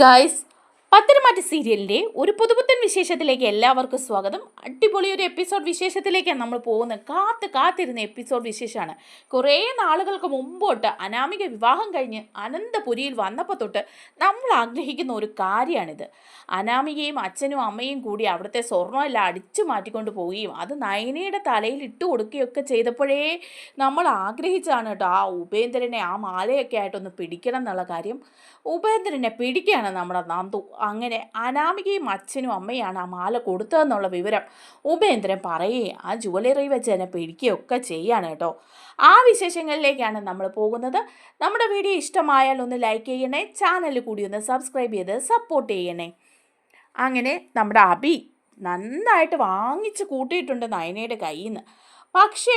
Guys പത്തനംമാറ്റ സീരിയലിന്റെ ഒരു പുതുപുത്തൻ വിശേഷത്തിലേക്ക് എല്ലാവർക്കും സ്വാഗതം. അടിപൊളി ഒരു എപ്പിസോഡ് വിശേഷത്തിലേക്കാണ് നമ്മൾ പോകുന്നത് കാത്ത് കാത്തിരുന്ന എപ്പിസോഡ് വിശേഷമാണ്. കുറേ നാളുകൾക്ക് മുമ്പോട്ട് അനാമിക വിവാഹം കഴിഞ്ഞ് അനന്തപുരിയിൽ വന്നപ്പോൾ തൊട്ട് നമ്മൾ ആഗ്രഹിക്കുന്ന ഒരു കാര്യമാണിത്. അനാമികയും അച്ഛനും അമ്മയും കൂടി അവിടുത്തെ സ്വർണമെല്ലാം അടിച്ചു മാറ്റിക്കൊണ്ട് പോവുകയും അത് നയനയുടെ തലയിൽ ഇട്ട് കൊടുക്കുകയൊക്കെ ചെയ്തപ്പോഴേ നമ്മൾ ആഗ്രഹിച്ചാണ് കേട്ടോ ആ ഉപേന്ദ്രനെ ആ മാലയൊക്കെ ആയിട്ടൊന്ന് പിടിക്കണം എന്നുള്ള കാര്യം. ഉപേന്ദ്രനെ പിടിക്കുകയാണ് നമ്മുടെ നന്ദു. അങ്ങനെ അനാമികയും അച്ഛനും അമ്മയാണ് ആ മാല കൊടുത്തതെന്നുള്ള വിവരം ഉപേന്ദ്രൻ പറയുകയും ആ ജുവലറി വെച്ച് തന്നെ പിടിക്കുകയൊക്കെ ചെയ്യാണ് കേട്ടോ. ആ വിശേഷങ്ങളിലേക്കാണ് നമ്മൾ പോകുന്നത്. നമ്മുടെ വീഡിയോ ഇഷ്ടമായാൽ ഒന്ന് ലൈക്ക് ചെയ്യണേ ചാനൽ കൂടി ഒന്ന് സബ്സ്ക്രൈബ് ചെയ്ത് സപ്പോർട്ട് ചെയ്യണേ. അങ്ങനെ നമ്മുടെ അബി നന്നായിട്ട് വാങ്ങിച്ച് കൂട്ടിയിട്ടുണ്ട് നയനയുടെ കയ്യിൽ നിന്ന് പക്ഷേ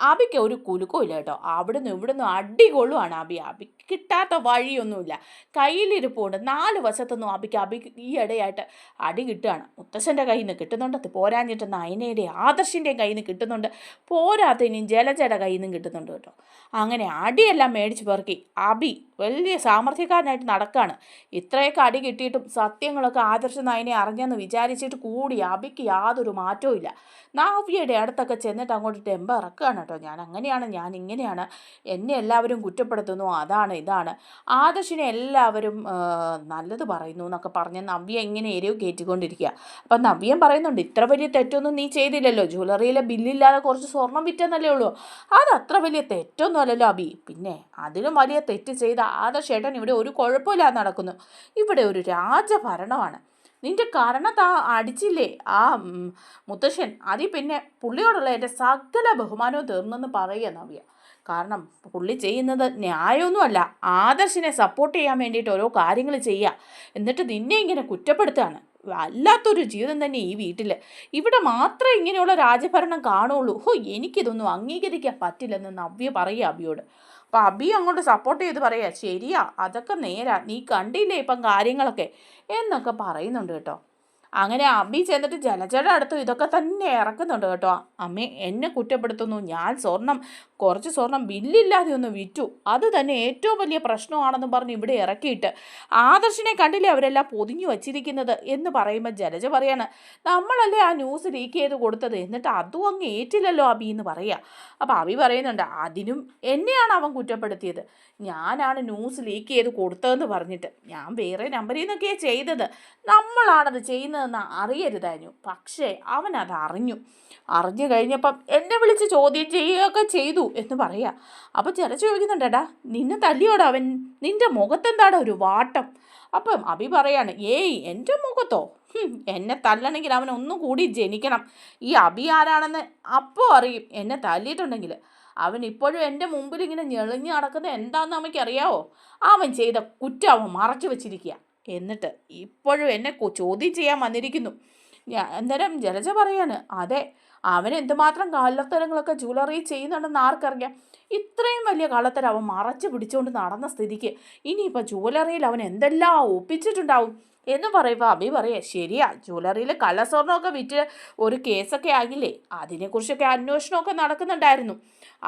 അബിക്ക് ഒരു കുലുക്കവും ഇല്ല കേട്ടോ. അവിടുന്ന് ഇവിടുന്ന് അടികൊള്ളുവാണ് അബി അബി കിട്ടാത്ത വഴിയൊന്നുമില്ല. കയ്യിലിരിപ്പുണ്ട്. നാല് വശത്തൊന്നും അബിക്ക് അബിക്ക് ഈ ഇടയായിട്ട് അടി കിട്ടുകയാണ്. മുത്തശ്ശന്റെ കയ്യിൽ നിന്ന് കിട്ടുന്നുണ്ട് പോരാഞ്ഞിട്ട് നയനയുടെ ആദർശിന്റെയും കയ്യിൽ നിന്ന് കിട്ടുന്നുണ്ട്. പോരാത്തതിനും ജലജയുടെ കയ്യിൽ നിന്നും കിട്ടുന്നുണ്ട് കേട്ടോ. അങ്ങനെ അടിയെല്ലാം മേടിച്ച് പെറുക്കി അബി വലിയ സാമർഥ്യക്കാരനായിട്ട് നടക്കുകയാണ് ഇത്രയൊക്കെ അടി കിട്ടിയിട്ടും സത്യങ്ങളൊക്കെ ആദർശ നായനെ അറിഞ്ഞെന്ന് വിചാരിച്ചിട്ട് കൂടി അബിക്ക് യാതൊരു മാറ്റവും ഇല്ല. നാവ്യയുടെ അടുത്തൊക്കെ ചെന്നിട്ട് അങ്ങോട്ട് ടെമ്പ ഇറക്കുകയാണ് കേട്ടോ. ഞാൻ അങ്ങനെയാണ് ഞാൻ ഇങ്ങനെയാണ്. എന്നെ എല്ലാവരും കുറ്റപ്പെടുത്തുന്നു അതാണ് ഇതാണ്. ആദർശിനെ എല്ലാവരും നല്ലത് പറയുന്നു എന്നൊക്കെ പറഞ്ഞ് നവ്യ ഇങ്ങനെ എരിവ് കയറ്റിക്കൊണ്ടിരിക്കുക. അപ്പം നവ്യം പറയുന്നുണ്ട് ഇത്ര വലിയ തെറ്റൊന്നും നീ ചെയ്തില്ലല്ലോ. ജ്വല്ലറിയിലെ ബില്ലില്ലാതെ കുറച്ച് സ്വർണം വിറ്റെന്നല്ലേ ഉള്ളൂ. അത് അത്ര വലിയ തെറ്റൊന്നും അല്ലല്ലോ അബി. പിന്നെ അതിലും വലിയ തെറ്റ് ചെയ്ത ആദർശേട്ടൻ ഇവിടെ ഒരു കുഴപ്പമില്ലാതെ നടക്കുന്നു. ഇവിടെ ഒരു രാജഭരണമാണ്. നിന്റെ കാരണത്താ അടിച്ചില്ലേ? ആ മുത്തശ്ശൻ. അതിൽ പിന്നെ പുള്ളിയോടുള്ള എന്റെ സകല ബഹുമാനവും തീർന്നെന്ന് പറയുക നവ്യ. കാരണം പുള്ളി ചെയ്യുന്നത് ന്യായമൊന്നുമല്ല. ആദർശിനെ സപ്പോർട്ട് ചെയ്യാൻ വേണ്ടിയിട്ട് ഓരോ കാര്യങ്ങൾ ചെയ്യുക. എന്നിട്ട് നിന്നെ ഇങ്ങനെ കുറ്റപ്പെടുത്തുകയാണ്. വല്ലാത്തൊരു ജീവിതം തന്നെ ഈ വീട്ടിൽ. ഇവിടെ മാത്രമേ ഇങ്ങനെയുള്ള രാജഭരണം കാണുള്ളൂ ഹോ എനിക്കിതൊന്നും അംഗീകരിക്കാൻ പറ്റില്ലെന്ന് നവ്യ പറയുക അബിയോട്. അപ്പം അബി അങ്ങോട്ട് സപ്പോർട്ട് ചെയ്ത് പറയാ ശരിയാ അതൊക്കെ നേരാ നീ കണ്ടില്ലേ ഇപ്പം കാര്യങ്ങളൊക്കെ? എന്നൊക്കെ പറയുന്നുണ്ട് കേട്ടോ. അങ്ങനെ അമ്മി ചെന്നിട്ട് ജലജയുടെ അടുത്ത് ഇതൊക്കെ തന്നെ ഇറക്കുന്നുണ്ട് കേട്ടോ. അമ്മി എന്നെ കുറ്റപ്പെടുത്തുന്നു ഞാൻ സ്വർണം കുറച്ച് സ്വർണം ബില്ലില്ലാതെ ഒന്ന് വിറ്റു. അത് തന്നെ ഏറ്റവും വലിയ പ്രശ്നമാണെന്ന് പറഞ്ഞ് ഇവിടെ ഇറക്കിയിട്ട്. ആദർശിനെ കണ്ടില്ലേ അവരെല്ലാം പൊതിഞ്ഞു വച്ചിരിക്കുന്നത് എന്ന് പറയുമ്പോൾ ജലജ പറയാണ് നമ്മളല്ലേ ആ ന്യൂസ് ലീക്ക് ചെയ്ത് കൊടുത്തത്? എന്നിട്ട് അതും അങ്ങ് ഏറ്റില്ലല്ലോ അബി എന്ന് പറയുക അപ്പോൾ അബി പറയുന്നുണ്ട് അതിനും എന്നെയാണ് അവൻ കുറ്റപ്പെടുത്തിയത്. ഞാനാണ് ന്യൂസ് ലീക്ക് ചെയ്ത് കൊടുത്തതെന്ന് പറഞ്ഞിട്ട്. ഞാൻ വേറെ നമ്പറിൽ നിന്നൊക്കെയാണ് ചെയ്തത്. നമ്മളാണത് ചെയ്യുന്നതെന്ന് അറിയരുതായിരുന്നു. പക്ഷേ അവൻ അത് അറിഞ്ഞു അറിഞ്ഞു കഴിഞ്ഞപ്പം എന്നെ വിളിച്ച് ചോദ്യം ചെയ്യുകയൊക്കെ ചെയ്തു എന്ന് പറയാ. അപ്പോൾ ചില ചോദിക്കുന്നുണ്ടേടാ നിന്നെ തല്ലിയോടാ അവൻ? നിന്റെ മുഖത്തെന്താടാ ഒരു വാട്ടം? അപ്പം അഭി പറയാണ് ഏയ് എന്റെ മുഖത്തോ? എന്നെ തല്ലണമെങ്കിൽ അവൻ ഒന്നും കൂടി ജനിക്കണം. ഈ അഭി ആരാണെന്ന് അപ്പോൾ അറിയും. എന്നെ തല്ലിയിട്ടുണ്ടെങ്കിൽ അവൻ ഇപ്പോഴും എന്റെ മുമ്പിൽ ഇങ്ങനെ ഞെളിഞ്ഞ് നടക്കുന്നത് എന്താണെന്ന് അമ്മയ്ക്ക് അറിയാവോ അവൻ ചെയ്ത കുറ്റം അവൻ മറച്ചു വെച്ചിരിക്കുക എന്നിട്ട് ഇപ്പോഴും എന്നെ ചോദ്യം ചെയ്യാൻ വന്നിരിക്കുന്നു. ഞാൻ അന്നേരം ജലജ പറയാണ് അതെ അവൻ എന്തുമാത്രം കള്ളത്തരങ്ങളൊക്കെ ജ്വല്ലറി ചെയ്യുന്നുണ്ടെന്ന് ആർക്കറിയാം. ഇത്രയും വലിയ കള്ളത്തരം അവൻ മറച്ചു പിടിച്ചുകൊണ്ട് നടന്ന സ്ഥിതിക്ക് ഇനിയിപ്പോൾ ജ്വല്ലറിയിൽ അവൻ എന്തെല്ലാം ഒപ്പിച്ചിട്ടുണ്ടാവും? എന്ന് പറയുമ്പോൾ അഭി പറയാ ശരിയാ ജ്വല്ലറിയിൽ കള്ളസ്വർണമൊക്കെ വിറ്റ് ഒരു കേസൊക്കെ ആകില്ലേ അതിനെക്കുറിച്ചൊക്കെ അന്വേഷണമൊക്കെ നടക്കുന്നുണ്ടായിരുന്നു.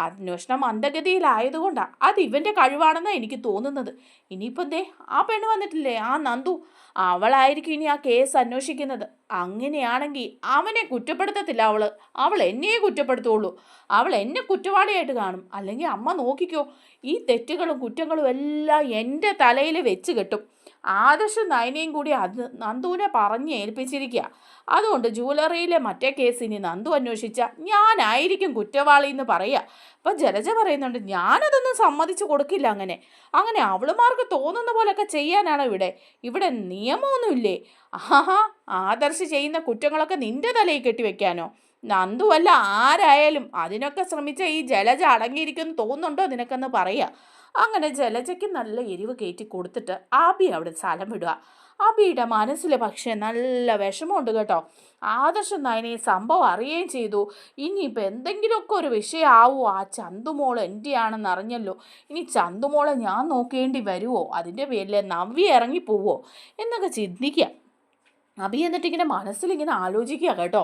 അന്വേഷണം മന്ദഗതിയിലായതുകൊണ്ടാണ് അത് ഇവന്റെ കഴിവാണെന്നാണ് എനിക്ക് തോന്നുന്നത്. ഇനിയിപ്പം ദേ ആ പെണ്ണ് വന്നിട്ടില്ലേ ആ നന്ദു? അവളായിരിക്കും ഇനി ആ കേസ് അന്വേഷിക്കുന്നത്. അങ്ങനെയാണെങ്കിൽ അവനെ കുറ്റപ്പെടുത്തത്തില്ല അവൾ അവൾ എന്നെയേ കുറ്റപ്പെടുത്തുള്ളൂ. അവൾ എന്നെ കുറ്റവാളിയായിട്ട് കാണും. അല്ലെങ്കിൽ അമ്മ നോക്കിക്കോ ഈ തെറ്റുകളും കുറ്റങ്ങളും എല്ലാം എന്റെ തലയിൽ വെച്ച് കെട്ടും. ആദർശ നയനയും കൂടി അത് നന്ദുവിനെ പറഞ്ഞ് ഏൽപ്പിച്ചിരിക്കുക അതുകൊണ്ട് ജൂവലറിയിലെ മറ്റേ കേസ് ഇനി നന്ദു അന്വേഷിച്ച ഞാനായിരിക്കും കുറ്റവാളി എന്ന് പറയുക അപ്പം ജലജ പറയുന്നുണ്ട് ഞാനതൊന്നും സമ്മതിച്ചു കൊടുക്കില്ല അങ്ങനെ. അങ്ങനെ അവളുമാർക്ക് തോന്നുന്ന പോലെയൊക്കെ ചെയ്യാനാണ് ഇവിടെ. ഇവിടെ നിയമമൊന്നുമില്ലേ? ആഹാ ആദർശ് ചെയ്യുന്ന കുറ്റങ്ങളൊക്കെ നിന്റെ തലയിൽ കെട്ടിവെക്കാനോ? നന്ദുവല്ല ആരായാലും അതിനൊക്കെ ശ്രമിച്ച ഈ ജലജ അടങ്ങിയിരിക്കുമെന്ന് തോന്നുന്നുണ്ടോ നിനക്കെന്ന് പറയുക അങ്ങനെ ജലജയ്ക്ക് നല്ല എരിവ് കയറ്റി കൊടുത്തിട്ട് ആബി അവിടെ സ്ഥലം വിടുക. അബിയുടെ മനസ്സിൽ പക്ഷേ നല്ല വിഷമമുണ്ട് കേട്ടോ. ആദർശം നയനെ സംഭവം അറിയുകയും ചെയ്തു. ഇനിയിപ്പോൾ എന്തെങ്കിലുമൊക്കെ ഒരു വിഷയമാവോ? ആ ചന്തുമോൾ എന്റെയാണെന്ന് അറിഞ്ഞല്ലോ. ഇനി ചന്തുമോളെ ഞാൻ നോക്കേണ്ടി വരുമോ അതിന്റെ പേരിൽ നവ്യ ഇറങ്ങിപ്പോവോ? എന്നൊക്കെ ചിന്തിക്കുക. അബി എന്നിട്ട് ഇങ്ങനെ മനസ്സിലിങ്ങനെ ആലോചിക്കുക കേട്ടോ.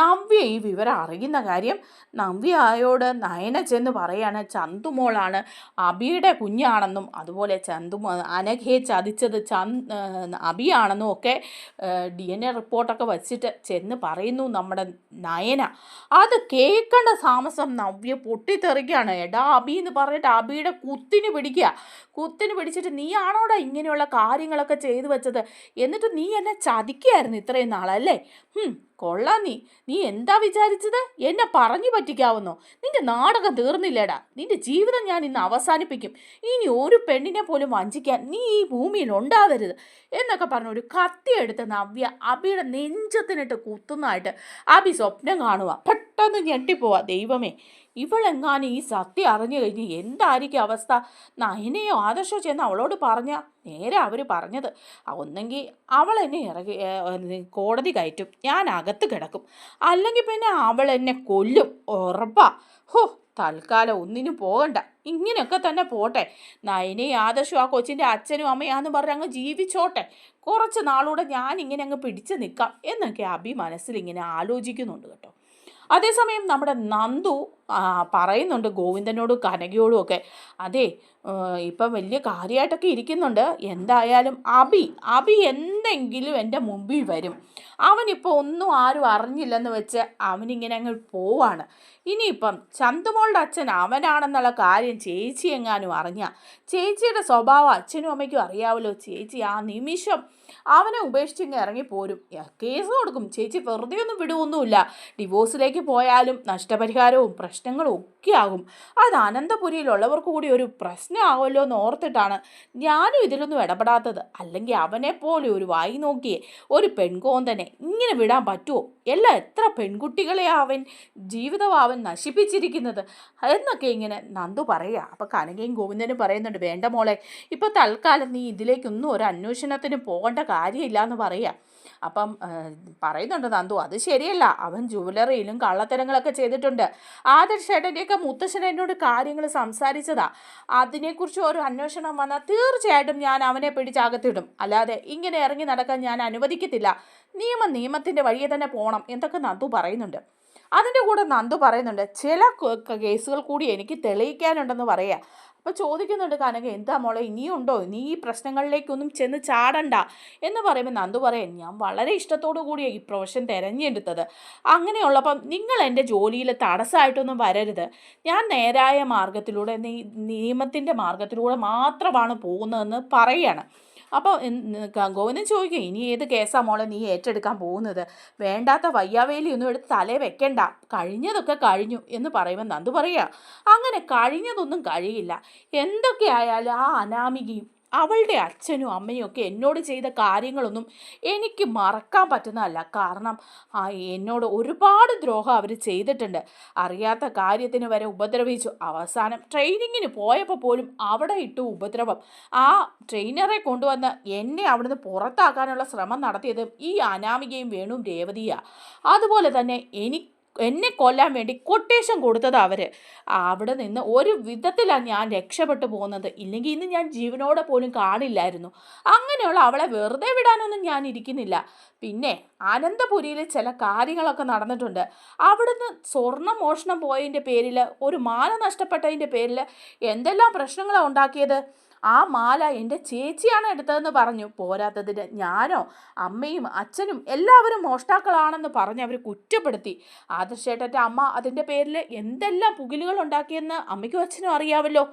നവ്യ ഈ വിവരം അറിയുന്ന കാര്യം നവ്യ ആയോട് നയന ചെന്ന് പറയാണ് ചന്തുമോളാണ് അബിയുടെ കുഞ്ഞാണെന്നും അതുപോലെ ചന്തു അനഘയെ ചതിച്ചത് ചന്ദ് അബിയാണെന്നും ഒക്കെ ഡി എൻ എ റിപ്പോർട്ടൊക്കെ വച്ചിട്ട് ചെന്ന് പറയുന്നു നമ്മുടെ നയന. അത് കേൾക്കേണ്ട താമസം നവ്യ പൊട്ടിത്തെറിക്കുകയാണ്. എടാ അബി എന്ന് പറഞ്ഞിട്ട് അബിയുടെ കുത്തിന് പിടിക്കുക. കുത്തിന് പിടിച്ചിട്ട് നീ നീയാണോടാ ഇങ്ങനെയുള്ള കാര്യങ്ങളൊക്കെ ചെയ്തു വെച്ചത്? എന്നിട്ട് നീ എന്നെ ചതിക്കുകയായിരുന്നു ഇത്രയും നാളല്ലേ? കൊള്ളാം നീ. നീ എന്താ വിചാരിച്ചത്? എന്നെ പറഞ്ഞു പറ്റിക്കാവുന്നോ? നിന്റെ നാടകം തീർന്നില്ലേടാ. നിന്റെ ജീവിതം ഞാൻ ഇന്ന് അവസാനിപ്പിക്കും. ഇനി ഒരു പെണ്ണിനെ പോലും വഞ്ചിക്കാൻ നീ ഈ ഭൂമിയിൽ ഉണ്ടാവരുത്. എന്നൊക്കെ പറഞ്ഞ ഒരു കത്തി എടുത്ത് നവ്യ അബിയുടെ നെഞ്ചത്തിനിട്ട് കുത്തുന്നതായിട്ട് അബി സ്വപ്നം കാണുക പെട്ടെന്ന് ഞെട്ടിപ്പോവാ. ദൈവമേ ഇവളെങ്ങാനും ഈ സത്യം അറിഞ്ഞു കഴിഞ്ഞ് എന്തായിരിക്കും അവസ്ഥ? നയനയോ ആദർശോ ചെന്ന് അവളോട് പറഞ്ഞ നേരെ അവർ പറഞ്ഞത്. ഒന്നെങ്കിൽ അവൾ എന്നെ ഇറങ്ങി കോടതി കയറ്റും. ഞാൻ അകത്ത് കിടക്കും. അല്ലെങ്കിൽ പിന്നെ അവൾ എന്നെ കൊല്ലും ഉറപ്പാ. ഹോ തൽക്കാലം ഒന്നിനും പോകണ്ട. ഇങ്ങനെയൊക്കെ തന്നെ പോട്ടെ. നയനെ ആദർശം ആ കൊച്ചിന്റെ അച്ഛനും അമ്മയാന്ന് പറഞ്ഞ് അങ്ങ് ജീവിച്ചോട്ടെ. കുറച്ച് നാളൂടെ ഞാൻ ഇങ്ങനെ അങ്ങ് പിടിച്ചു നിൽക്കാം എന്നൊക്കെ അഭി മനസ്സിൽ ഇങ്ങനെ ആലോചിക്കുന്നുണ്ട് കേട്ടോ. അതേസമയം നമ്മുടെ നന്ദു പറയുന്നുണ്ട് ഗോവിന്ദനോടും കനകയോടും ഒക്കെ. അതെ ഇപ്പം വലിയ കാര്യമായിട്ടൊക്കെ ഇരിക്കുന്നുണ്ട്. എന്തായാലും അബി അബി എന്തെങ്കിലും എന്റെ മുമ്പിൽ വരും. അവനിപ്പോൾ ഒന്നും ആരും അറിഞ്ഞില്ലെന്ന് വെച്ച് അവനിങ്ങനെ അങ്ങ് പോവാണ്. ഇനിയിപ്പം ചന്തുമോളുടെ അച്ഛൻ അവനാണെന്നുള്ള കാര്യം ചേച്ചി എങ്ങാനും അറിഞ്ഞ? ചേച്ചിയുടെ സ്വഭാവം അച്ഛനും അമ്മയ്ക്കും അറിയാമല്ലോ ചേച്ചി ആ നിമിഷം അവനെ ഉപേക്ഷിച്ച് ഉപേക്ഷിച്ചിങ്ങ് ഇറങ്ങിപ്പോരും കേസ് കൊടുക്കും. ചേച്ചി വെറുതെ ഒന്നും വിടുവൊന്നുമില്ല. ഡിവോഴ്സിലേക്ക് പോയാലും നഷ്ടപരിഹാരവും പ്രശ്നങ്ങളും ഒക്കെ ആകും അത് അനന്തപുരിയിലുള്ളവർക്ക് കൂടി ഒരു പ്രശ്നമാകുമല്ലോ എന്ന് ഓർത്തിട്ടാണ് ഞാനും ഇതിലൊന്നും ഇടപെടാത്തത്. അല്ലെങ്കിൽ അവനെപ്പോലെ ഒരു വായി നോക്കിയേ ഒരു പെൺകോന്തനെ ഇങ്ങനെ വിടാൻ പറ്റുമോ എല്ലാം എത്ര പെൺകുട്ടികളെ അവൻ ജീവിതം അവൻ നശിപ്പിച്ചിരിക്കുന്നത്? എന്നൊക്കെ ഇങ്ങനെ നന്ദു പറയുക. അപ്പം കനകയും ഗോവിന്ദനും പറയുന്നുണ്ട് വേണ്ട മോളെ ഇപ്പോൾ തൽക്കാലം നീ ഇതിലേക്കൊന്നും ഒരു അന്വേഷണത്തിന് പോകേണ്ട കാര്യമില്ല എന്ന് പറയുക. അപ്പം പറയുന്നുണ്ട് നന്ദു അത് ശരിയല്ല. അവൻ ജുവലറിയിലും കള്ളത്തരങ്ങളൊക്കെ ചെയ്തിട്ടുണ്ട്. ആദർശ് ഏട്ടന്റെയൊക്കെ മുത്തശ്ശൻ എന്നോട് കാര്യങ്ങൾ സംസാരിച്ചതാ. അതിനെക്കുറിച്ച് ഒരു അന്വേഷണം വന്നാൽ തീർച്ചയായിട്ടും ഞാൻ അവനെ പിടിച്ചകത്തിടും. അല്ലാതെ ഇങ്ങനെ ഇറങ്ങി നടക്കാൻ ഞാൻ അനുവദിക്കത്തില്ല. നിയമ നിയമത്തിന്റെ വഴിയെ തന്നെ പോകണം എന്തൊക്കെ നന്ദു പറയുന്നുണ്ട്. അതിന്റെ കൂടെ നന്ദു പറയുന്നുണ്ട് ചില കേസുകൾ കൂടി എനിക്ക് തെളിയിക്കാനുണ്ടെന്ന് പറയാം. അപ്പോൾ ചോദിക്കുന്നുണ്ട് കനക എന്താ മോളെ ഇനിയുണ്ടോ? നീ ഈ പ്രശ്നങ്ങളിലേക്കൊന്നും ചെന്ന് ചാടണ്ട. എന്ന് പറയുമ്പോൾ നന്ദു പറയാൻ ഞാൻ വളരെ ഇഷ്ടത്തോടു കൂടിയാണ് ഈ പ്രൊഫഷൻ തിരഞ്ഞെടുത്തത്. അങ്ങനെയുള്ളപ്പം നിങ്ങൾ എന്റെ ജോലിയിൽ തടസ്സമായിട്ടൊന്നും വരരുത്. ഞാൻ നേരായ മാർഗത്തിലൂടെ നിയമത്തിന്റെ മാർഗത്തിലൂടെ മാത്രമാണ് പോകുന്നതെന്ന് പറയുകയാണ് അപ്പോൾ ഗോവിന്ദൻ ചോദിക്കും ഇനി ഏത് കേസാണ് മോളെ നീ ഏറ്റെടുക്കാൻ പോകുന്നത്? വേണ്ടാത്ത വയ്യാവേലി ഒന്നും എടുത്ത് തലേ വെക്കണ്ട. കഴിഞ്ഞതൊക്കെ കഴിഞ്ഞു എന്ന് പറയുമ്പോൾ നന്ദു പറയുക അങ്ങനെ കഴിഞ്ഞതൊന്നും കഴിയില്ല. എന്തൊക്കെ ആയാലും ആ അനാമികയും അവളുടെ അച്ഛനും അമ്മയും ഒക്കെ എന്നോട് ചെയ്ത കാര്യങ്ങളൊന്നും എനിക്ക് മറക്കാൻ പറ്റുന്നതല്ല. കാരണം എന്നോട് ഒരുപാട് ദ്രോഹം അവർ ചെയ്തിട്ടുണ്ട്. അറിയാത്ത കാര്യത്തിന് വരെ ഉപദ്രവിച്ചു. അവസാനം ട്രെയിനിങ്ങിന് പോയപ്പോൾ പോലും അവിടെ ഇട്ടു ഉപദ്രവം. ആ ട്രെയിനറെ കൊണ്ടുവന്ന് എന്നെ അവിടുന്ന് പുറത്താക്കാനുള്ള ശ്രമം നടത്തിയത് ഈ അനാമികയും വേണും രേവതിയാണ് അതുപോലെ തന്നെ എനിക്ക് എന്നെ കൊല്ലാൻ വേണ്ടി കൊട്ടേഷൻ കൊടുത്തത് അവർ അവിടെ നിന്ന് ഒരു വിധത്തിലാണ് ഞാൻ രക്ഷപ്പെട്ടു പോകുന്നത്. ഇല്ലെങ്കിൽ ഇന്ന് ഞാൻ ജീവനോടെ പോലും കാണില്ലായിരുന്നു. അങ്ങനെയുള്ള അവളെ വെറുതെ വിടാനൊന്നും ഞാൻ ഇരിക്കുന്നില്ല. പിന്നെ അനന്തപുരിയിൽ ചില കാര്യങ്ങളൊക്കെ നടന്നിട്ടുണ്ട്. അവിടുന്ന് സ്വർണ മോഷണം പോയതിന്റെ പേരിൽ ഒരു മാല നഷ്ടപ്പെട്ടതിന്റെ പേരിൽ എന്തെല്ലാം പ്രശ്നങ്ങളാണ് ഉണ്ടാക്കിയത്? ആ മാല എന്റെ ചേച്ചിയാണ് എടുത്തതെന്ന് പറഞ്ഞു. പോരാത്തതിന് ഞാനോ അമ്മയും അച്ഛനും എല്ലാവരും മോഷ്ടാക്കളാണെന്ന് പറഞ്ഞ് അവർ കുറ്റപ്പെടുത്തി. ആദർശേട്ടന്റെ അമ്മ അതിന്റെ പേരിൽ എന്തെല്ലാം പുകിലുകൾ ഉണ്ടാക്കിയെന്ന് അമ്മയ്ക്കും അച്ഛനും അറിയാമല്ലോ.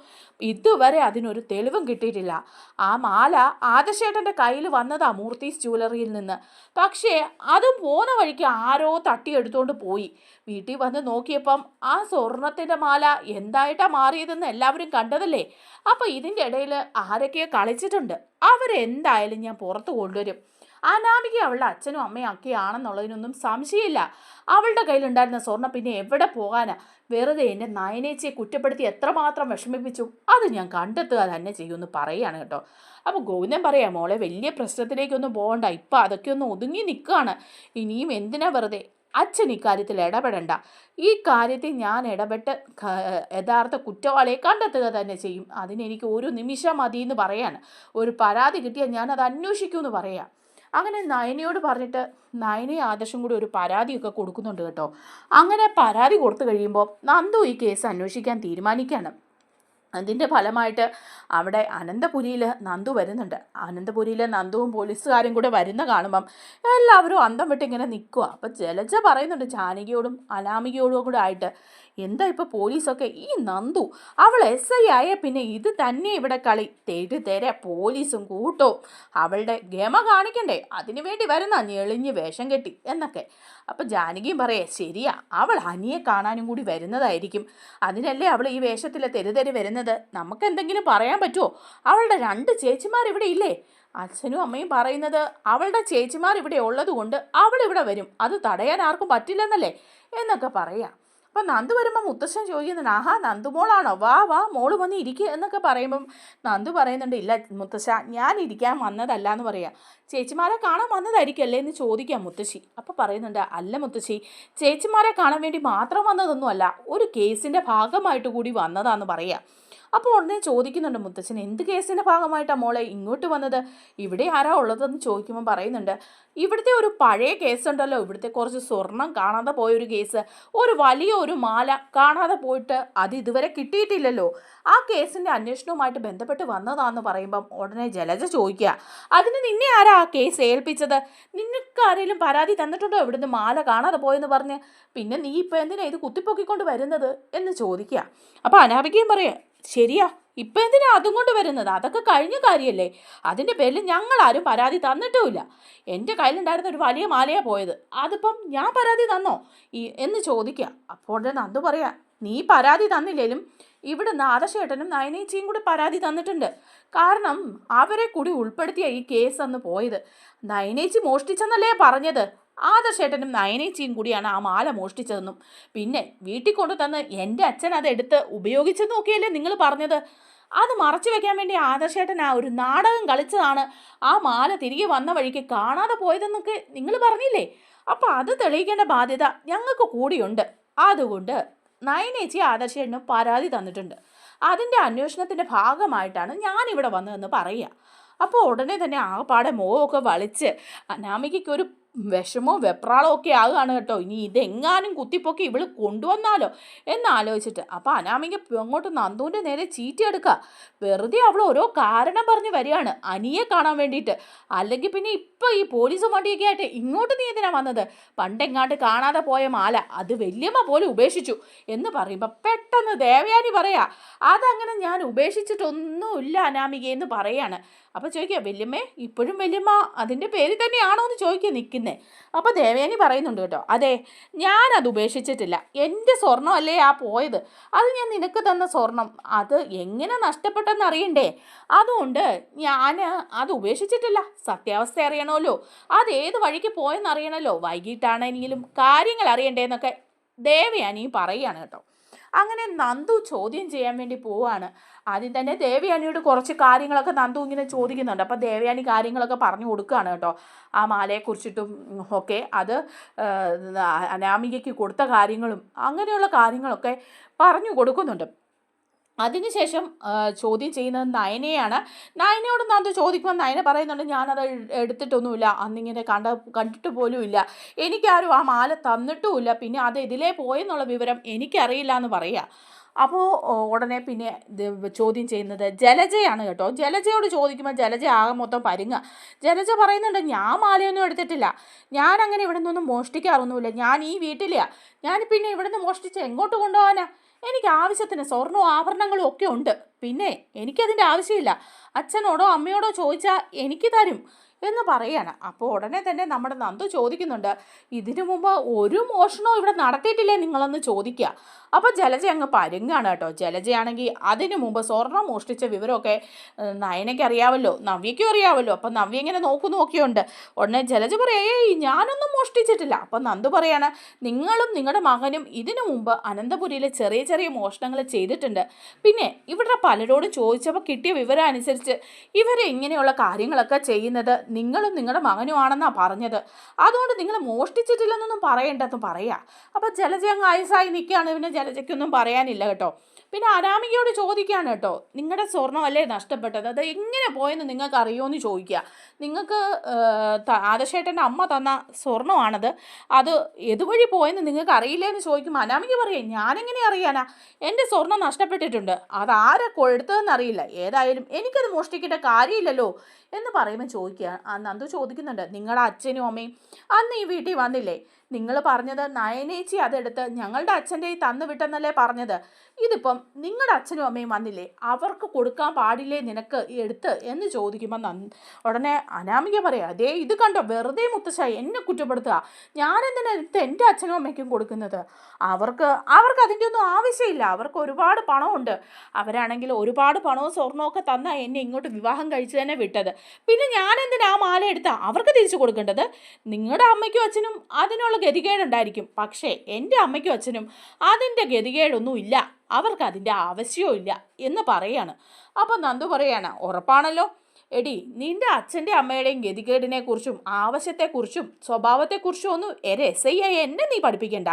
ഇതുവരെ അതിനൊരു തെളിവും കിട്ടിയിട്ടില്ല. ആ മാല ആദർശേട്ടന്റെ കയ്യിൽ വന്നതാ മൂർത്തീസ് ജ്വല്ലറിയിൽ നിന്ന്. പക്ഷേ അതും പോന്ന വഴിക്ക് ആരോ തട്ടിയെടുത്തുകൊണ്ട് പോയി. വീട്ടിൽ വന്ന് നോക്കിയപ്പം ആ സ്വർണത്തിന്റെ മാല എന്തായിട്ടാണ് മാറിയതെന്ന് എല്ലാവരും കണ്ടതല്ലേ? അപ്പോൾ ഇതിന്റെ ഇടയിൽ ആരൊക്കെയോ കളിച്ചിട്ടുണ്ട്. അവരെന്തായാലും ഞാൻ പുറത്ത് കൊണ്ടുവരും. അനാമിക അവളുടെ അച്ഛനും അമ്മയും ഒക്കെയാണെന്നുള്ളതിനൊന്നും സംശയമില്ല. അവളുടെ കയ്യിലുണ്ടായിരുന്ന സ്വർണം പിന്നെ എവിടെ പോകാനാ? വെറുതെ എന്റെ നയനേച്ചയെ കുറ്റപ്പെടുത്തി എത്രമാത്രം വിഷമിപ്പിച്ചു? അത് ഞാൻ കണ്ടെത്തുക തന്നെ ചെയ്യുമെന്ന് പറയുകയാണ് കേട്ടോ. അപ്പോൾ ഗോവിന്ദൻ പറയാം മോളെ വലിയ പ്രശ്നത്തിലേക്കൊന്നും പോകണ്ട. ഇപ്പം അതൊക്കെ ഒന്ന് ഒതുങ്ങി നിൽക്കുകയാണ്. ഇനിയും എന്തിനാ വെറുതെ? അച്ഛൻ ഇക്കാര്യത്തിൽ ഇടപെടണ്ട. ഈ കാര്യത്തിൽ ഞാൻ ഇടപെട്ട് യഥാർത്ഥ കുറ്റവാളിയെ കണ്ടെത്തുക തന്നെ ചെയ്യും. അതിനെനിക്ക് ഒരു നിമിഷം മതി എന്ന് പറയാണ്. ഒരു പരാതി കിട്ടിയാൽ ഞാൻ അത് അന്വേഷിക്കുമെന്ന് പറയാം. അങ്ങനെ നയനയോട് പറഞ്ഞിട്ട് നയനെ ആദർശം കൂടി ഒരു പരാതിയൊക്കെ കൊടുക്കുന്നുണ്ട് കേട്ടോ. അങ്ങനെ പരാതി കൊടുത്തു കഴിയുമ്പോൾ നന്ദു ഈ കേസ് അന്വേഷിക്കാൻ തീരുമാനിക്കുകയാണ്. അതിന്റെ ഫലമായിട്ട് അവിടെ അനന്തപുരിയിൽ നന്ദു വരുന്നുണ്ട്. അനന്തപുരിയിൽ നന്ദുവും പോലീസുകാരും കൂടെ വരുന്ന കാണുമ്പം എല്ലാവരും അന്തം വിട്ട് ഇങ്ങനെ നിൽക്കുക അപ്പം ജലജ പറയുന്നുണ്ട് ജാനകിയോടും അലാമികയോടും കൂടെ ആയിട്ട് എന്താ ഇപ്പോൾ പോലീസൊക്കെ? ഈ നന്ദു അവൾ എസ് ഐ ആയ പിന്നെ ഇത് തന്നെ ഇവിടെ കളി. തെരു തെര പോലീസും കൂട്ടോ. അവളുടെ ഗമ കാണിക്കണ്ടേ? അതിനു വേണ്ടി വരുന്ന ഞെളിഞ്ഞ് വേഷം കെട്ടി എന്നൊക്കെ. അപ്പം ജാനകിയും പറയേ ശരിയാ അവൾ അനിയെ കാണാനും കൂടി വരുന്നതായിരിക്കും. അതിനല്ലേ അവൾ ഈ വേഷത്തിൽ തെരുതെരി വരുന്നത്? നമുക്ക് എന്തെങ്കിലും പറയാൻ പറ്റുമോ അവളുടെ രണ്ട് ചേച്ചിമാർ ഇവിടെ ഇല്ലേ? അച്ഛനും അമ്മയും പറയുന്നത് അവളുടെ ചേച്ചിമാർ ഇവിടെ ഉള്ളത് കൊണ്ട് അവൾ ഇവിടെ വരും. അത് തടയാൻ ആർക്കും പറ്റില്ലെന്നല്ലേ? എന്നൊക്കെ പറയാം. അപ്പം നന്ദു വരുമ്പോൾ മുത്തശ്ശൻ ചോദിക്കുന്നുണ്ട് ആഹാ നന്ദുമോളാണോ? വാ വാ മോൾ വന്ന് ഇരിക്കുക എന്നൊക്കെ പറയുമ്പം നന്ദു പറയുന്നുണ്ട് ഇല്ല മുത്തശ്ശ ഞാൻ ഇരിക്കാൻ വന്നതല്ല എന്ന് പറയാം. ചേച്ചിമാരെ കാണാൻ വന്നതായിരിക്കല്ലേ എന്ന് ചോദിക്കാം മുത്തശ്ശി. അപ്പോൾ പറയുന്നുണ്ട് അല്ല മുത്തശ്ശി ചേച്ചിമാരെ കാണാൻ വേണ്ടി മാത്രം വന്നതൊന്നുമല്ല ഒരു കേസിന്റെ ഭാഗമായിട്ട് കൂടി വന്നതാന്ന് പറയാം. അപ്പോൾ ഉടനെ ചോദിക്കുന്നുണ്ട് മുത്തച്ഛൻ എന്ത് കേസിന്റെ ഭാഗമായിട്ടാണ് മോളെ ഇങ്ങോട്ട് വന്നത്? ഇവിടെ ആരാ ഉള്ളതെന്ന് ചോദിക്കുമ്പോൾ പറയുന്നുണ്ട് ഇവിടുത്തെ ഒരു പഴയ കേസുണ്ടല്ലോ ഇവിടുത്തെ കുറച്ച് സ്വർണം കാണാതെ പോയൊരു കേസ്. ഒരു വലിയ ഒരു മാല കാണാതെ പോയിട്ട് അത് ഇതുവരെ കിട്ടിയിട്ടില്ലല്ലോ. ആ കേസിന്റെ അന്വേഷണവുമായിട്ട് ബന്ധപ്പെട്ട് വന്നതാണെന്ന് പറയുമ്പം ഉടനെ ജലജ ചോദിക്കുക അതിന് നിന്നെ ആരാ ആ കേസ് ഏൽപ്പിച്ചത്? നിനക്ക് ആരെങ്കിലും പരാതി തന്നിട്ടുണ്ടോ ഇവിടുന്ന് മാല കാണാതെ പോയെന്ന് പറഞ്ഞ്? പിന്നെ നീ ഇപ്പോൾ എന്തിനാ ഇത് കുത്തിപ്പൊക്കിക്കൊണ്ട് വരുന്നത്? എന്ന് ചോദിക്കുക. അപ്പോൾ അനാപിക്കുകയും പറയുക ശരിയാ ഇപ്പം എന്തിനാ അതും കൊണ്ട് വരുന്നത്? അതൊക്കെ കഴിഞ്ഞ കാര്യമല്ലേ അതിന്റെ പേരിൽ ഞങ്ങളാരും പരാതി തന്നിട്ടുമില്ല. എന്റെ കയ്യിലുണ്ടായിരുന്ന ഒരു വലിയ മാലയാണ് പോയത്. അതിപ്പം ഞാൻ പരാതി തന്നോ? ഈ എന്ന് ചോദിക്കുക അപ്പോൾ നന്ദു പറയാ നീ പരാതി തന്നില്ലേലും ഇവിടെ നാദശേട്ടനും നയനേച്ചിയും കൂടി പരാതി തന്നിട്ടുണ്ട്. കാരണം അവരെ കൂടി ഉൾപ്പെടുത്തിയ ഈ കേസ് അന്ന് പോയത്. നയനേച്ചി മോഷ്ടിച്ചെന്നല്ലേ പറഞ്ഞത്? ആദർശേട്ടനും നയനേച്ചിയും കൂടിയാണ് ആ മാല മോഷ്ടിച്ചതെന്നും. പിന്നെ വീട്ടിൽ കൊണ്ടു തന്ന് എന്റെ അച്ഛൻ അത് എടുത്ത് ഉപയോഗിച്ചെന്ന് നോക്കിയല്ലേ നിങ്ങൾ പറഞ്ഞത്? അത് മറച്ചു വെക്കാൻ വേണ്ടി ആദർശേട്ടൻ ആ ഒരു നാടകം കളിച്ചതാണ്. ആ മാല തിരികെ വന്ന വഴിക്ക് കാണാതെ പോയതെന്നൊക്കെ നിങ്ങൾ പറഞ്ഞില്ലേ? അപ്പോൾ അത് തെളിയിക്കേണ്ട ബാധ്യത ഞങ്ങൾക്ക് കൂടിയുണ്ട്. അതുകൊണ്ട് നയനേച്ചി ആദർശേട്ടന് പരാതി തന്നിട്ടുണ്ട്. അതിന്റെ അന്വേഷണത്തിന്റെ ഭാഗമായിട്ടാണ് ഞാനിവിടെ വന്നതെന്ന് പറയുക. അപ്പോൾ ഉടനെ തന്നെ ആകപ്പാടെ മോഹമൊക്കെ വലിച്ച് അനാമികയ്ക്ക് ഒരു വിഷമോ വെപ്രാളോ ഒക്കെ ആകുകയാണ് കേട്ടോ. ഇനി ഇതെങ്ങാനും കുത്തിപ്പൊക്കി ഇവൾ കൊണ്ടുവന്നാലോ എന്നാലോചിച്ചിട്ട്. അപ്പോൾ അനാമിക അങ്ങോട്ട് നന്ദുവിന്റെ നേരെ ചീറ്റിയെടുക്കുക വെറുതെ അവൾ ഓരോ കാരണം പറഞ്ഞ് വരികയാണ്. അനിയെ കാണാൻ വേണ്ടിയിട്ട്. അല്ലെങ്കിൽ പിന്നെ ഇപ്പം ഈ പോലീസ് വണ്ടിയൊക്കെ ആയിട്ട് ഇങ്ങോട്ട് നീ എന്തിനാ വന്നത്? പണ്ടെങ്ങാണ്ട് കാണാതെ പോയ മാല അത് വല്യമ്മ പോലെ ഉപേക്ഷിച്ചു എന്ന് പറയുമ്പോൾ പെട്ടെന്ന് ദേവയാനി പറയാ അതങ്ങനെ ഞാൻ ഉപേക്ഷിച്ചിട്ടൊന്നുമില്ല അനാമിക എന്ന് പറയാണ്. അപ്പോൾ ചോദിക്കുക വല്യമ്മേ ഇപ്പോഴും വല്യമ്മ അതിന്റെ പേര് തന്നെയാണോ എന്ന് ചോദിക്കുക നിൽക്കുന്നത് അപ്പോൾ ദേവയാനി പറയുന്നുണ്ട് കേട്ടോ അതെ ഞാനത് ഉപേക്ഷിച്ചിട്ടില്ല. എന്റെ സ്വർണമല്ലേ ആ പോയത്? അത് ഞാൻ നിനക്ക് തന്ന സ്വർണം അത് എങ്ങനെ നഷ്ടപ്പെട്ടെന്ന് അറിയണ്ടേ? അതുകൊണ്ട് ഞാൻ അത് ഉപേക്ഷിച്ചിട്ടില്ല. സത്യാവസ്ഥ അറിയണമല്ലോ. അത് ഏത് വഴിക്ക് പോയെന്ന് അറിയണമല്ലോ. വൈകിട്ടാണെങ്കിലും കാര്യങ്ങൾ അറിയണ്ടേന്നൊക്കെ ദേവയാനി പറയുകയാണ് കേട്ടോ. അങ്ങനെ നന്ദു ചോദ്യം ചെയ്യാൻ വേണ്ടി പോവാണ്. ആദ്യം തന്നെ ദേവയാനിയോട് കുറച്ച് കാര്യങ്ങളൊക്കെ നന്ദു ഇങ്ങനെ ചോദിക്കുന്നുണ്ട്. അപ്പോൾ ദേവയാനി കാര്യങ്ങളൊക്കെ പറഞ്ഞു കൊടുക്കുകയാണ് കേട്ടോ. ആ മാലയെക്കുറിച്ചിട്ടും ഒക്കെ അത് അനാമികയ്ക്ക് കൊടുത്ത കാര്യങ്ങളും അങ്ങനെയുള്ള കാര്യങ്ങളൊക്കെ പറഞ്ഞു കൊടുക്കുന്നുണ്ട്. അതിനുശേഷം ചോദ്യം ചെയ്യുന്നത് നയനയാണ്. നയനയോട് നന്ദു ചോദിക്കുമ്പോൾ നയന പറയുന്നുണ്ട് ഞാനത് എടുത്തിട്ടൊന്നുമില്ല. അന്നിങ്ങനെ കണ്ട കണ്ടിട്ട് പോലുമില്ല. എനിക്കാരും ആ മാല തന്നിട്ടുമില്ല. പിന്നെ അത് ഇതിലേ പോയെന്നുള്ള വിവരം എനിക്കറിയില്ല എന്ന് പറയുക അപ്പോൾ ഉടനെ പിന്നെ ചോദ്യം ചെയ്യുന്നത് ജലജയാണ് കേട്ടോ. ജലജയോട് ചോദിക്കുമ്പോൾ ജലജ ആകെ മൊത്തം പരുങ്ങ. ജലജ പറയുന്നുണ്ട് ഞാൻ മാലയൊന്നും എടുത്തിട്ടില്ല. ഞാൻ അങ്ങനെ ഇവിടെ നിന്നൊന്നും മോഷ്ടിക്കാറൊന്നുമില്ല. ഞാൻ ഈ വീട്ടിലെയാണ് ഞാൻ പിന്നെ ഇവിടെ നിന്ന് മോഷ്ടിച്ച് എങ്ങോട്ട് കൊണ്ടുപോകാനാ? എനിക്ക് ആവശ്യത്തിന് സ്വർണവും ആഭരണങ്ങളും ഒക്കെ ഉണ്ട്. പിന്നെ എനിക്കതിന്റെ ആവശ്യമില്ല. അച്ഛനോടോ അമ്മയോടോ ചോദിച്ചാൽ എനിക്ക് തരും. എന്ന് പറയാണ്. അപ്പോൾ ഉടനെ തന്നെ നമ്മുടെ നന്ദു ചോദിക്കുന്നുണ്ട് ഇതിനു മുമ്പ് ഒരു മോഷണവും ഇവിടെ നടത്തിയിട്ടില്ലേ നിങ്ങളെന്ന് ചോദിക്കുക അപ്പോൾ ജലജ അങ്ങ് പരുങ്ങാണ് കേട്ടോ. ജലജയാണെങ്കിൽ അതിനു മുമ്പ് സ്വർണം മോഷ്ടിച്ച വിവരമൊക്കെ നയനയ്ക്ക് അറിയാമല്ലോ നവ്യയ്ക്കും അറിയാമല്ലോ അപ്പം നവ്യ ഇങ്ങനെ നോക്കു നോക്കിയുണ്ട് ഉടനെ ജലജ പറയാ ഏയ് ഞാനൊന്നും മോഷ്ടിച്ചിട്ടില്ല. അപ്പം നന്ദു പറയാണ് നിങ്ങളും നിങ്ങളുടെ മകനും ഇതിനു മുമ്പ് അനന്തപുരിയിലെ ചെറിയ ചെറിയ മോഷണങ്ങൾ ചെയ്തിട്ടുണ്ട്. പിന്നെ ഇവിടെ പലരോടും ചോദിച്ചപ്പോൾ കിട്ടിയ വിവരം അനുസരിച്ച് ഇവരെ ഇങ്ങനെയുള്ള കാര്യങ്ങളൊക്കെ ചെയ്യുന്നത് നിങ്ങളും നിങ്ങളുടെ മകനുമാണെന്നാണ് പറഞ്ഞത്. അതുകൊണ്ട് നിങ്ങൾ മോഷ്ടിച്ചിട്ടില്ലെന്നൊന്നും പറയേണ്ടെന്ന് പറയാം. അപ്പോൾ ജലജ അങ്ങ് ആയുസായി നിൽക്കുകയാണ് പിന്നെ ജലജയ്ക്കൊന്നും പറയാനില്ല കേട്ടോ. പിന്നെ അനാമികയോട് ചോദിക്കുകയാണ് കേട്ടോ നിങ്ങളുടെ സ്വർണമല്ലേ നഷ്ടപ്പെട്ടത്? അത് എങ്ങനെ പോയെന്ന് നിങ്ങൾക്ക് അറിയുമോ ചോദിക്കുക. നിങ്ങൾക്ക് ആദശേട്ടന്റെ അമ്മ തന്ന സ്വർണമാണത് അത് എതുവഴി പോയെന്ന് നിങ്ങൾക്ക് അറിയില്ല എന്ന് ചോദിക്കുമ്പോൾ അനാമിക പറയും ഞാനെങ്ങനെ അറിയാനാ? എന്റെ സ്വർണം നഷ്ടപ്പെട്ടിട്ടുണ്ട്. അത് ആരെ കൊടുത്തതെന്ന് അറിയില്ല ഏതായാലും എനിക്കത് മോഷ്ടിക്കേണ്ട കാര്യമില്ലല്ലോ. എന്ന് പറയുമ്പോൾ ചോദിക്കുക നന്ദു ചോദിക്കുന്നുണ്ട് നിങ്ങളുടെ അച്ഛനും അമ്മയും? അന്ന് ഈ വീട്ടിൽ വന്നില്ലേ? നിങ്ങൾ പറഞ്ഞത് നയനേച്ചി അതെടുത്ത് ഞങ്ങളുടെ അച്ഛന്റെ ഈ തന്നു വിട്ടെന്നല്ലേ പറഞ്ഞത്. ഇതിപ്പം നിങ്ങളുടെ അച്ഛനും അമ്മയും വന്നില്ലേ? അവർക്ക് കൊടുക്കാൻ പാടില്ലേ നിനക്ക് എടുത്ത്? എന്ന് ചോദിക്കുമ്പോൾ നന്ദി ഉടനെ അനാമിക പറയാം അതേ ഇത് കണ്ടോ? വെറുതെ മുത്തശ്ശായി എന്നെ കുറ്റപ്പെടുത്തുക. ഞാനെന്തിനാ എടുത്ത് എന്റെ അച്ഛനും അമ്മയ്ക്കും കൊടുക്കുന്നത്? അവർക്ക് അവർക്ക് അതിന്റെ ഒന്നും ആവശ്യമില്ല. അവർക്ക് ഒരുപാട് പണമുണ്ട്. അവരാണെങ്കിൽ ഒരുപാട് പണവും സ്വർണമൊക്കെ തന്നാൽ എന്നെ ഇങ്ങോട്ട് വിവാഹം കഴിച്ച് തന്നെ വിട്ടത്. പിന്നെ ഞാൻ എന്തിനാ ആ മാല എടുത്ത്? അവർക്ക് തിരിച്ചു കൊടുക്കേണ്ടത്? നിങ്ങളുടെ അമ്മയ്ക്കും അച്ഛനും അതിനുള്ള ഗതികേടുണ്ടായിരിക്കും. പക്ഷേ എന്റെ അമ്മയ്ക്കും അച്ഛനും അതിന്റെ ഗതികേടൊന്നും ഇല്ല. അവർക്ക് അതിന്റെ ആവശ്യവും ഇല്ല എന്ന് പറയാണ്. അപ്പം നന്ദു പറയാണ് ഉറപ്പാണല്ലോ. എടി നിന്റെ അച്ഛന്റെ അമ്മയുടെയും ഗതികേടിനെക്കുറിച്ചും ആവശ്യത്തെക്കുറിച്ചും സ്വഭാവത്തെക്കുറിച്ചും ഒന്നും എരെ എസ് ഐ എന്നെ നീ പഠിപ്പിക്കണ്ട.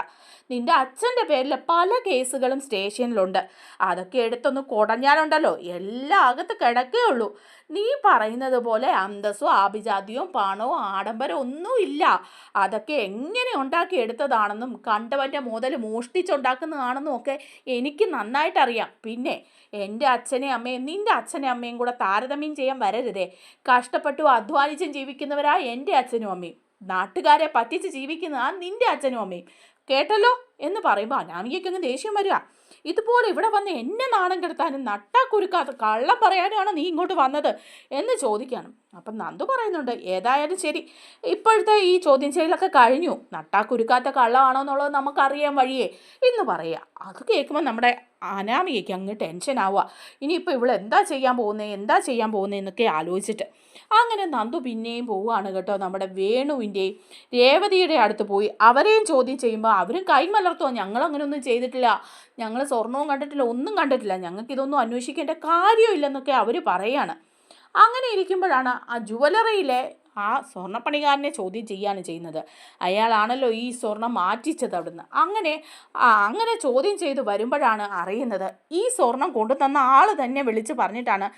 നിന്റെ അച്ഛന്റെ പേരിൽ പല കേസുകളും സ്റ്റേഷനിലുണ്ട്. അതൊക്കെ എടുത്തൊന്ന് കുടഞ്ഞാലുണ്ടല്ലോ. എല്ലാം അകത്ത് കിടക്കുകയുള്ളൂ നീ പറയുന്നത് പോലെ അന്തസ്സും ആഭിജാതിയോ പണവും ആഡംബരവും ഒന്നും ഇല്ല. അതൊക്കെ എങ്ങനെ ഉണ്ടാക്കി എടുത്തതാണെന്നും കണ്ടവന്റെ മുതൽ മോഷ്ടിച്ചുണ്ടാക്കുന്നതാണെന്നും ഒക്കെ എനിക്ക് നന്നായിട്ടറിയാം. പിന്നെ എന്റെ അച്ഛനെയും അമ്മയും നിന്റെ അച്ഛനെയും അമ്മയും കൂടെ താരതമ്യം ചെയ്യാൻ വരരുതേ. കഷ്ടപ്പെട്ടു അധ്വാനിച്ചും ജീവിക്കുന്നവരാ എന്റെ അച്ഛനും അമ്മയും. നാട്ടുകാരെ പറ്റിച്ച് ജീവിക്കുന്ന ആ നിന്റെ അച്ഛനും അമ്മയും. കേട്ടല്ലോ എന്ന് പറയുമ്പോൾ അനാമികയ്ക്കങ്ങ് ദേഷ്യം വരിക. ഇതുപോലെ ഇവിടെ വന്ന് എന്നെ നാണം കെടുത്താനും നട്ടാ കുരുക്കാത്ത കള്ളം പറയാനുമാണ് നീ ഇങ്ങോട്ട് വന്നത് എന്ന് ചോദിക്കാനും അപ്പം നന്ദു പറയുന്നുണ്ട് ഏതായാലും ശരി. ഇപ്പോഴത്തെ ഈ ചോദ്യം ചെയ്യലൊക്കെ കഴിഞ്ഞു. നട്ടാ കുരുക്കാത്ത കള്ളമാണോ എന്നുള്ളത് നമുക്കറിയാൻ വഴിയേ എന്ന് പറയുക. അത് കേൾക്കുമ്പോൾ നമ്മുടെ അനാമികയ്ക്ക് അങ്ങ് ടെൻഷൻ ആവുക. ഇനിയിപ്പോൾ ഇവൾ എന്താ ചെയ്യാൻ പോകുന്നത് എന്താ ചെയ്യാൻ പോകുന്നത് എന്നൊക്കെ ആലോചിച്ചിട്ട്. അങ്ങനെ നന്ദു പിന്നെയും പോവുകയാണ് കേട്ടോ നമ്മുടെ വേണുവിന്റെയും രേവതിയുടെ അടുത്ത് പോയി അവരെയും ചോദ്യം ചെയ്യുമ്പോൾ അവരും കൈമലർത്തുക ഞങ്ങൾ അങ്ങനെയൊന്നും ചെയ്തിട്ടില്ല. ഞങ്ങൾ സ്വർണവും കണ്ടിട്ടില്ല ഒന്നും കണ്ടിട്ടില്ല. ഞങ്ങൾക്ക് ഇതൊന്നും അന്വേഷിക്കേണ്ട കാര്യമില്ലെന്നൊക്കെ അവർ പറയാണ്. അങ്ങനെ ഇരിക്കുമ്പോഴാണ് ആ ജുവലറിയിലെ ആ സ്വർണപ്പണിക്കാരനെ ചോദ്യം ചെയ്യാണ് ചെയ്യുന്നത്. അയാളാണല്ലോ ഈ സ്വർണം മാറ്റിച്ചത് അവിടുന്ന്. അങ്ങനെ അങ്ങനെ ചോദ്യം ചെയ്ത് വരുമ്പോഴാണ് അറിയുന്നത് ഈ സ്വർണം കൊണ്ടുതന്ന ആൾ തന്നെ വിളിച്ച് പറഞ്ഞിട്ടാണ്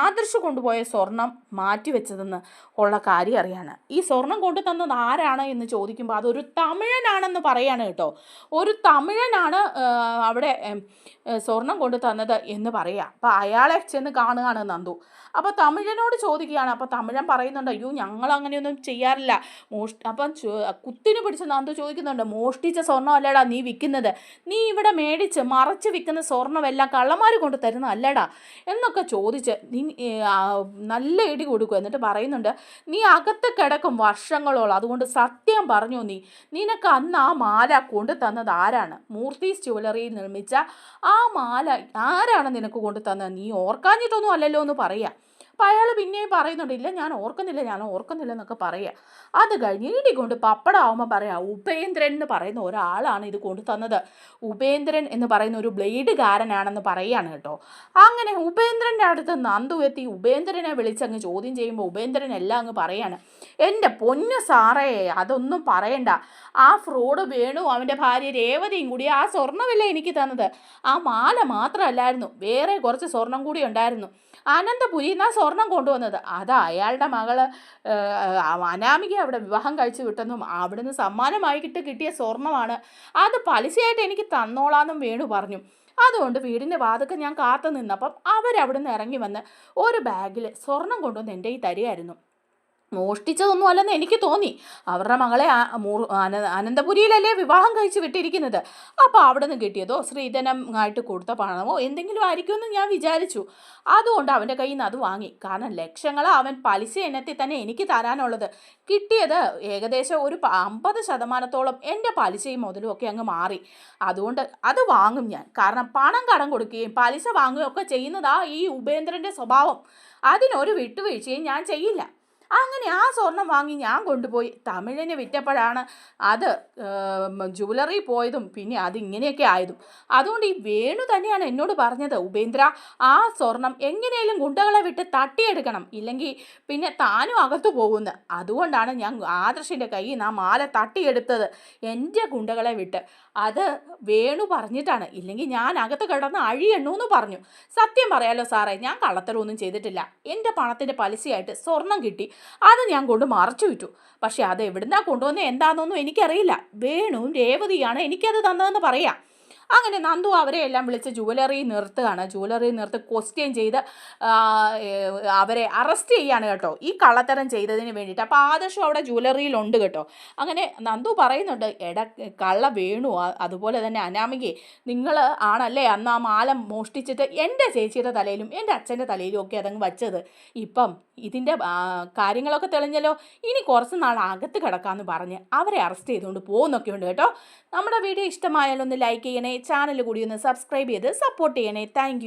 ആദർശ് കൊണ്ടുപോയ സ്വർണം മാറ്റിവെച്ചതെന്ന് ഉള്ള കാര്യം അറിയാണ്. ഈ സ്വർണം കൊണ്ടു തന്നത് ആരാണ് എന്ന് ചോദിക്കുമ്പോൾ അതൊരു തമിഴനാണെന്ന് പറയാണ് കേട്ടോ. ഒരു തമിഴനാണ് അവിടെ സ്വർണം കൊണ്ടു തന്നത് എന്ന് പറയുക അപ്പോൾ അയാളെ ചെന്ന് കാണുകയാണ് നന്ദു. അപ്പോൾ തമിഴനോട് ചോദിക്കുകയാണ്. അപ്പോൾ തമിഴൻ പറയുന്നുണ്ട് അയ്യോ ഞങ്ങൾ അങ്ങനെയൊന്നും ചെയ്യാറില്ല. മോഷ് അപ്പം കുത്തിന് പിടിച്ച് നന്ദു ചോദിക്കുന്നുണ്ട് മോഷ്ടിച്ച സ്വർണം അല്ലടാ നീ വിൽക്കുന്നത്. നീ ഇവിടെ മേടിച്ച് മറച്ച് വിൽക്കുന്ന സ്വർണമെല്ലാം കള്ളന്മാർ കൊണ്ട് തരുന്ന അല്ലടാ എന്നൊക്കെ ചോദിച്ച് നീ നല്ല ഇടി കൊടുക്കും. എന്നിട്ട് പറയുന്നുണ്ട് നീ അകത്ത് കിടക്കും വർഷങ്ങളോളം. അതുകൊണ്ട് സത്യം പറഞ്ഞു നീ. നിനക്ക് അന്ന് ആ മാല കൊണ്ടു തന്നത് ആരാണ്? മൂർത്തീസ് ജുവലറിയിൽ നിർമ്മിച്ച ആ മാല ആരാണ് നിനക്ക് കൊണ്ടു തന്നത്? നീ ഓർക്കാഞ്ഞിട്ടൊന്നും അല്ലല്ലോ എന്ന് പറയാം. അപ്പം അയാൾ പിന്നെയും പറയുന്നുണ്ട് ഇല്ല ഞാൻ ഓർക്കുന്നില്ല ഞാൻ ഓർക്കുന്നില്ല എന്നൊക്കെ പറയുക അത് കഴിഞ്ഞ് ഇടി കൊണ്ട് പപ്പടാവുമ്പോൾ പറയാം ഉപേന്ദ്രൻ എന്ന് പറയുന്ന ഒരാളാണ് ഇത് കൊണ്ടു തന്നത്. ഉപേന്ദ്രൻ എന്ന് പറയുന്ന ഒരു ബ്ലേഡുകാരനാണെന്ന് പറയുകയാണ് കേട്ടോ. അങ്ങനെ ഉപേന്ദ്രന്റെ അടുത്ത് നന്ദു എത്തി ഉപേന്ദ്രനെ വിളിച്ചങ്ങ് ചോദ്യം ചെയ്യുമ്പോൾ ഉപേന്ദ്രൻ എല്ലാം അങ്ങ് പറയാണ് എന്റെ പൊന്നു സാറേ അതൊന്നും പറയണ്ട. ആ ഫ്രോഡ് വേണു അവന്റെ ഭാര്യ രേവതിയും കൂടി ആ സ്വർണമല്ല എനിക്ക് തന്നത്. ആ മാല മാത്രമല്ലായിരുന്നു വേറെ കുറച്ച് സ്വർണം കൂടി ഉണ്ടായിരുന്നു. അനന്തപുരി എന്നാ സ്വർണം കൊണ്ടുവന്നത്? അത് അയാളുടെ മകൾ അനാമിക അവിടെ വിവാഹം കഴിച്ചു വിട്ടെന്നും അവിടുന്ന് സമ്മാനമായിട്ട് കിട്ടിയ സ്വർണമാണ്. അത് പലിശയായിട്ട് എനിക്ക് തന്നോളാന്നും വേണു പറഞ്ഞു. അതുകൊണ്ട് വീടിന്റെ വാതൊക്കെ ഞാൻ കാത്തു നിന്നപ്പം അവരവിടുന്ന് ഇറങ്ങി വന്ന് ഒരു ബാഗിൽ സ്വർണം കൊണ്ടുവന്ന് എന്റെ ഈ തരികയായിരുന്നു. മോഷ്ടിച്ചതൊന്നും അല്ലെന്ന് എനിക്ക് തോന്നി. അവരുടെ മകളെ അനന്തപുരിയിലല്ലേ വിവാഹം കഴിച്ച് വിട്ടിരിക്കുന്നത്? അപ്പോൾ അവിടെ നിന്ന് കിട്ടിയതോ ശ്രീധനം ആയിട്ട് കൊടുത്ത പണമോ എന്തെങ്കിലും ആയിരിക്കുമെന്ന് ഞാൻ വിചാരിച്ചു. അതുകൊണ്ട് അവന്റെ കയ്യിൽ നിന്ന് അത് വാങ്ങി. കാരണം ലക്ഷങ്ങൾ അവൻ പലിശ ഇനത്തിൽ തന്നെ എനിക്ക് തരാനുള്ളത്. കിട്ടിയത് ഏകദേശം ഒരു അമ്പത് ശതമാനത്തോളം എന്റെ പലിശയും മുതലും ഒക്കെ അങ്ങ് മാറി. അതുകൊണ്ട് അത് വാങ്ങും ഞാൻ. കാരണം പണം കടം കൊടുക്കുകയും പലിശ വാങ്ങുകയും ഒക്കെ ചെയ്യുന്നതാ ഈ ഉപേന്ദ്രന്റെ സ്വഭാവം. അതിനൊരു വിട്ടുവീഴ്ചയും ഞാൻ ചെയ്യില്ല. അങ്ങനെ ആ സ്വർണം വാങ്ങി ഞാൻ കൊണ്ടുപോയി. തമിഴിന് വിറ്റപ്പോഴാണ് അത് ജുവലറി പോയതും പിന്നെ അതിങ്ങനെയൊക്കെ ആയതും. അതുകൊണ്ട് ഈ വേണു തന്നെയാണ് എന്നോട് പറഞ്ഞത് ഉപേന്ദ്ര ആ സ്വർണം എങ്ങനെയും ഗുണ്ടകളെ വിട്ട് തട്ടിയെടുക്കണം. ഇല്ലെങ്കിൽ പിന്നെ താനും അകത്തു പോകുന്നു. അതുകൊണ്ടാണ് ഞാൻ ആദർശിന്റെ കയ്യിൽ നിന്ന് ആ മാല തട്ടിയെടുത്തത് എന്റെ ഗുണ്ടകളെ വിട്ട്. അത് വേണു പറഞ്ഞിട്ടാണ്. ഇല്ലെങ്കിൽ ഞാൻ അകത്ത് കിടന്ന് അഴിയണ്ണു എന്ന് പറഞ്ഞു. സത്യം പറയാലോ സാറേ ഞാൻ കള്ളത്തരമൊന്നും ചെയ്തിട്ടില്ല. എന്റെ പണത്തിന്റെ പലിശയായിട്ട് സ്വർണം കിട്ടി. അത് ഞാൻ കൊണ്ട് മറച്ചു വിറ്റു പക്ഷേ അത് എവിടുന്നാ കൊണ്ടുവന്നത് എന്താണെന്നൊന്നും എനിക്കറിയില്ല. വേണുവും രേവതിയാണ് എനിക്കത് തന്നതെന്ന് പറയാം. അങ്ങനെ നന്ദു അവരെ എല്ലാം വിളിച്ച് ജുവലറി നിർത്തുകയാണ്. ജുവലറി നിർത്ത് ക്വസ്റ്റ്യൻ ചെയ്ത് അവരെ അറസ്റ്റ് ചെയ്യാണ് കേട്ടോ. ഈ കള്ളത്തരം ചെയ്തതിന് വേണ്ടിയിട്ട്. അപ്പോൾ ആദർശം അവിടെ ജുവലറിയിലുണ്ട് കേട്ടോ. അങ്ങനെ നന്ദു പറയുന്നുണ്ട് എട കള്ള വേണു. അതുപോലെ തന്നെ അനാമികയെ നിങ്ങൾ ആണല്ലേ അന്ന് ആ മാല മോഷ്ടിച്ചിട്ട് എന്റെ ചേച്ചിയുടെ തലയിലും എന്റെ അച്ഛന്റെ തലയിലും ഒക്കെ അതങ്ങ് വച്ചത്. ഇപ്പം ഇതിന്റെ കാര്യങ്ങളൊക്കെ തെളിഞ്ഞല്ലോ. ഇനി കുറച്ച് നാൾ അകത്ത് കിടക്കാമെന്ന് പറഞ്ഞ് അവരെ അറസ്റ്റ് ചെയ്തുകൊണ്ട് പോകുന്നൊക്കെ ഉണ്ട് കേട്ടോ. നമ്മുടെ വീഡിയോ ഇഷ്ടമായാലൊന്ന് ലൈക്ക് ചെയ്യണേ ചാനൽ കൂടി ഒന്ന് സബ്സ്ക്രൈബ് ചെയ്ത് സപ്പോർട്ട് ചെയ്യണേ. താങ്ക്